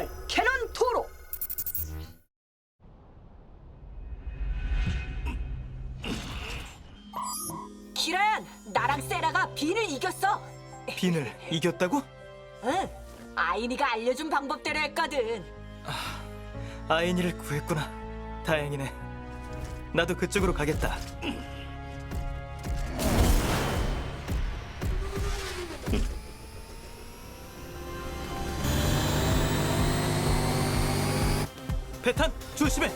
걸 캐논 토로 기라얀 나랑 세라가 빈을 이겼어 빈을 이겼다고? 응 아이니가 알려준 방법대로 했거든 아이니를 구했구나. 다행이네. 나도 그쪽으로 가겠다. 배탄 조심해.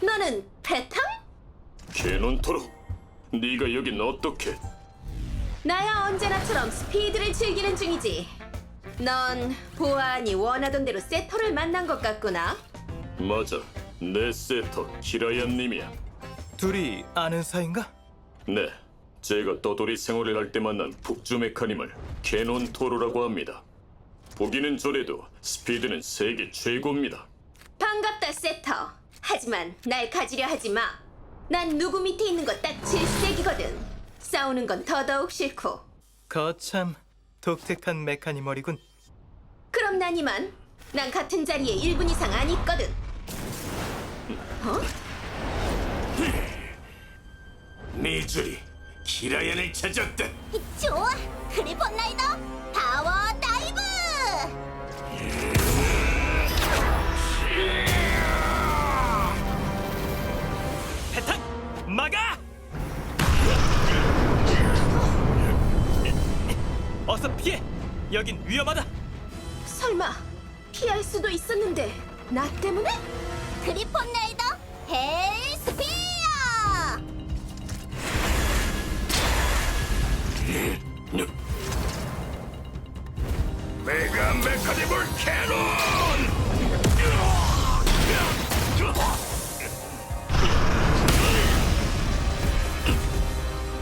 너는 패턴? 캐논토로 네가 여긴 어떻게 나야 언제나처럼 스피드를 즐기는 중이지. 넌 보아하니 원하던 대로 세터를 만난 것 같구나. 맞아 내 세터 키라얀 님이야 둘이 아는 사이인가? 네 제가 떠돌이 생활을 할 때 만난 북주 메카님을 캐논토로라고 합니다 보기는 저래도 스피드는 세계 최고입니다 반갑다 세터. 하지만 날 가지려 하지 마. 난 누구 밑에 있는 거 딱 질색이거든. 싸우는 건 더더욱 싫고. 거참 독특한 메카니멀이군. 그럼 난 이만. 난 같은 자리에 1분 이상 안 있거든. 어? 미주리 키라얀을 찾았다 좋아. 크리폰 라이더 파워 다이브! 어서 피해. 여긴 위험하다. 설마 피할 수도 있었는데 나 때문에? 크리폰 라이더 헬스피어! 메가 메카니멀 캐논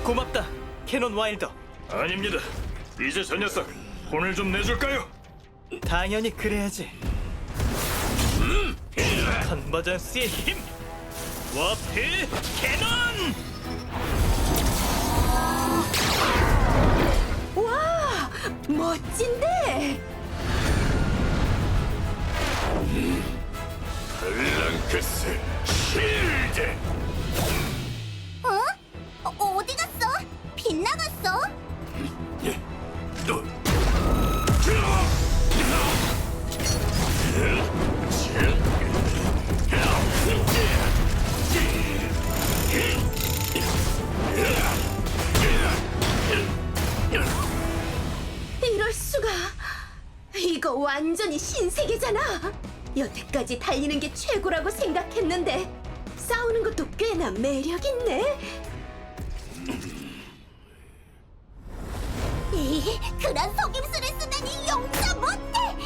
고맙다. 캐논 와일더. 아닙니다 이제 저 녀석 혼을 좀 내줄까요? 당연히 그래야지. 컨버전스의 힘! 워프 캐논! 와 멋진데 블랑크스 실드 신세계잖아. 여태까지 달리는 게 최고라고 생각했는데 싸우는 것도 꽤나 매력 있네. 그런 속임수를 쓰다니 용서 못해.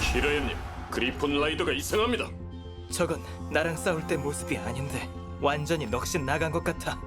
키라얀님 그리폰 라이더가 이상합니다. 저건 나랑 싸울 때 모습이 아닌데 완전히 넋이 나간 것 같아.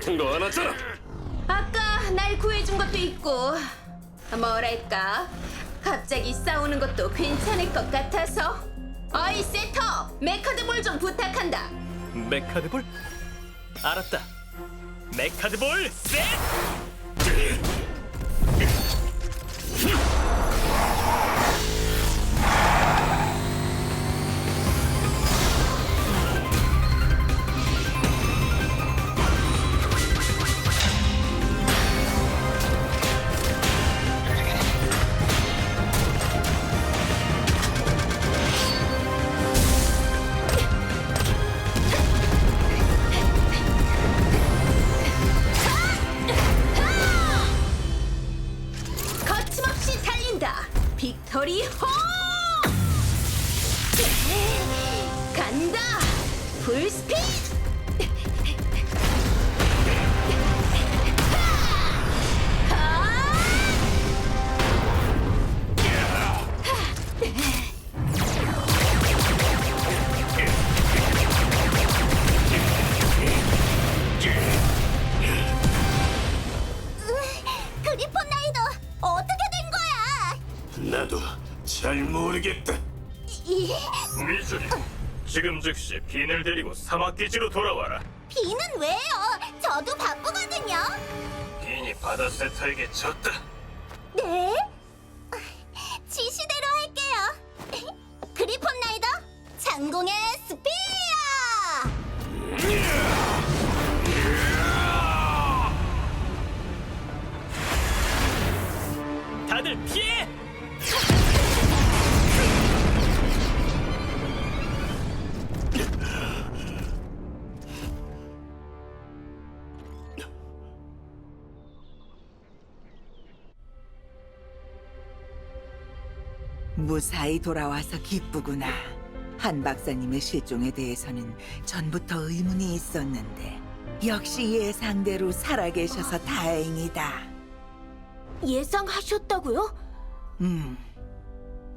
같은 거 안 하잖아 아까 날 구해준 것도 있고 뭐랄까 갑자기 싸우는 것도 괜찮을 것 같아서 어이 세터 메카드볼 좀 부탁한다 메카드볼? 알았다. 메카드볼 셋! 미주리, 지금 즉시 빈을 데리고 사막기지로 돌아와라. 비는 왜요? 저도 바쁘거든요. 빈이 바다세터에게 졌다. 네? 지시대로 할게요. 그리폰 라이더, 장공의 무사히 돌아와서 기쁘구나. 한 박사님의 실종에 대해서는 전부터 의문이 있었는데 역시 예상대로 살아계셔서 다행이다. 예상하셨다고요? 음,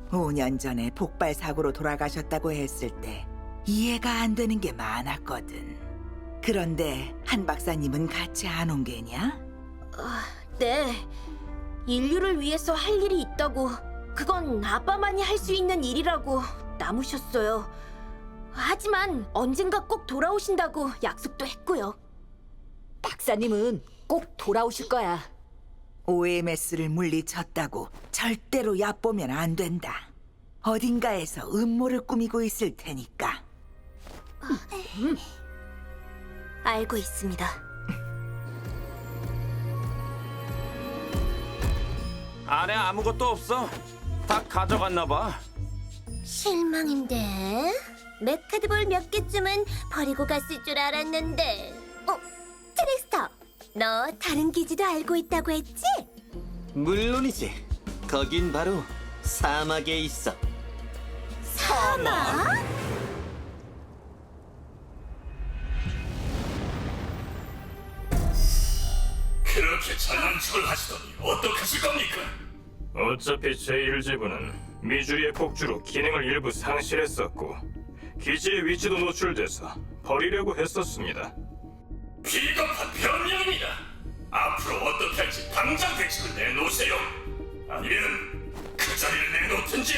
5년 전에 폭발 사고로 돌아가셨다고 했을 때 이해가 안 되는 게 많았거든. 그런데 한 박사님은 같이 안 온 게냐? 네. 인류를 위해서 할 일이 있다고. 그건 아빠만이 할 수 있는 일이라고 남으셨어요. 하지만 언젠가 꼭 돌아오신다고 약속도 했고요. 박사님은 꼭 돌아오실 거야. OMS를 물리쳤다고 절대로 얕보면 안 된다. 어딘가에서 음모를 꾸미고 있을 테니까. 알고 있습니다. 안에 아무것도 없어. 다 가져갔나 봐. 실망인데. 메카드볼 몇 개쯤은 버리고 갔을 줄 알았는데. 어, 트릭스터. 너 다른 기지도 알고 있다고 했지? 물론이지. 거긴 바로 사막에 있어. 사막? 그렇게 잘난 척을 하시더니 어떡하실 겁니까? 어차피 제1지부는 미주리의 폭주로 기능을 일부 상실했었고 기지의 위치도 노출돼서 버리려고 했었습니다. 비겁한 변명입니다. 앞으로 어떻게 할지 당장 대책을 내놓으세요. 아니면 그 자리를 내놓든지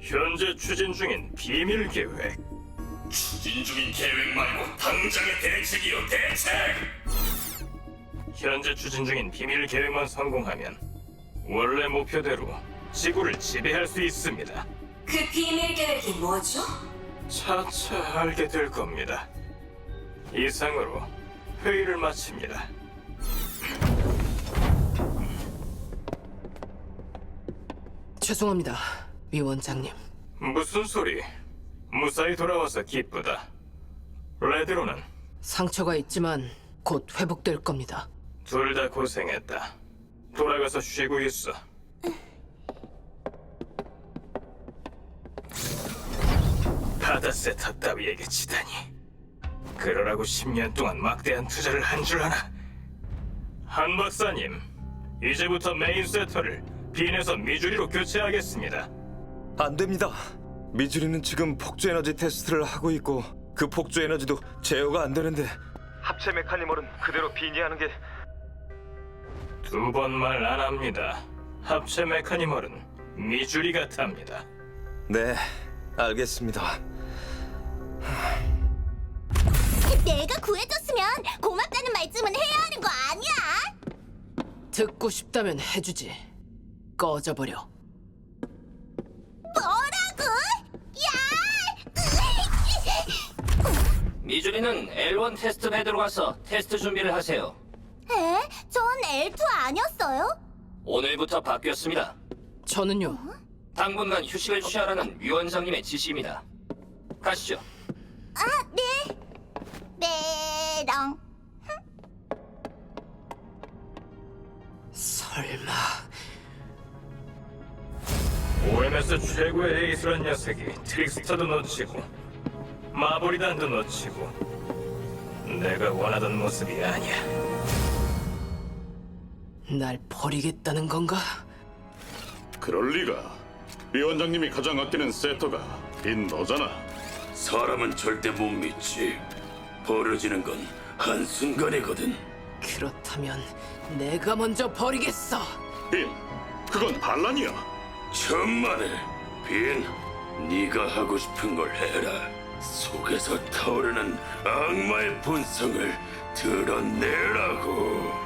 현재 추진 중인 비밀 계획. 추진 중인 계획 말고 당장의 대책이요 대책. 현재 추진 중인 비밀 계획만 성공하면 원래 목표대로 지구를 지배할 수 있습니다. 그 비밀 계획이 뭐죠? 차차 알게 될 겁니다. 이상으로 회의를 마칩니다. 죄송합니다, 위 원장님. 무슨 소리? 무사히 돌아와서 기쁘다. 레드로는 상처가 있지만 곧 회복될 겁니다. 둘 다 고생했다. 돌아가서 쉬고 있어. 바다세터 따위에게 치다니. 그러라고 10년 동안 막대한 투자를 한 줄 아나? 한 박사님, 이제부터 메인 세터를 빈에서 미주리로 교체하겠습니다. 안 됩니다. 미주리는 지금 폭주 에너지 테스트를 하고 있고 그 폭주 에너지도 제어가 안 되는데 합체 메카니멀은 그대로 빈이 하는 게 두 번 말 안 합니다. 합체 메카니멀은 미주리가 탑니다. 네, 알겠습니다. 내가 구해줬으면 고맙다는 말쯤은 해야 하는 거 아니야? 듣고 싶다면 해주지. 꺼져버려. 뭐라고? 야! 미주리는 L1 테스트 베드로 가서 테스트 준비를 하세요. 에? 전 L2 아니었어요? 오늘부터 바뀌었습니다. 저는요. 당분간 휴식을 취하라는 위원장님의 지시입니다. 가시죠. 아, 네. 네랑. 설마 OMS 최고의 에이스란 녀석이 트릭스터도 놓치고 마보리단도 놓치고 내가 원하던 모습이 아니야. 날 버리겠다는 건가? 그럴 리가. 위원장님이 가장 아끼는 세터가 빈 너잖아. 사람은 절대 못 믿지. 벌어지는 건 한순간이거든. 그렇다면 내가 먼저 버리겠어. 빈, 그건 반란이야. 천만에 빈, 네가 하고 싶은 걸 해라. 속에서 타오르는 악마의 본성을 드러내라고.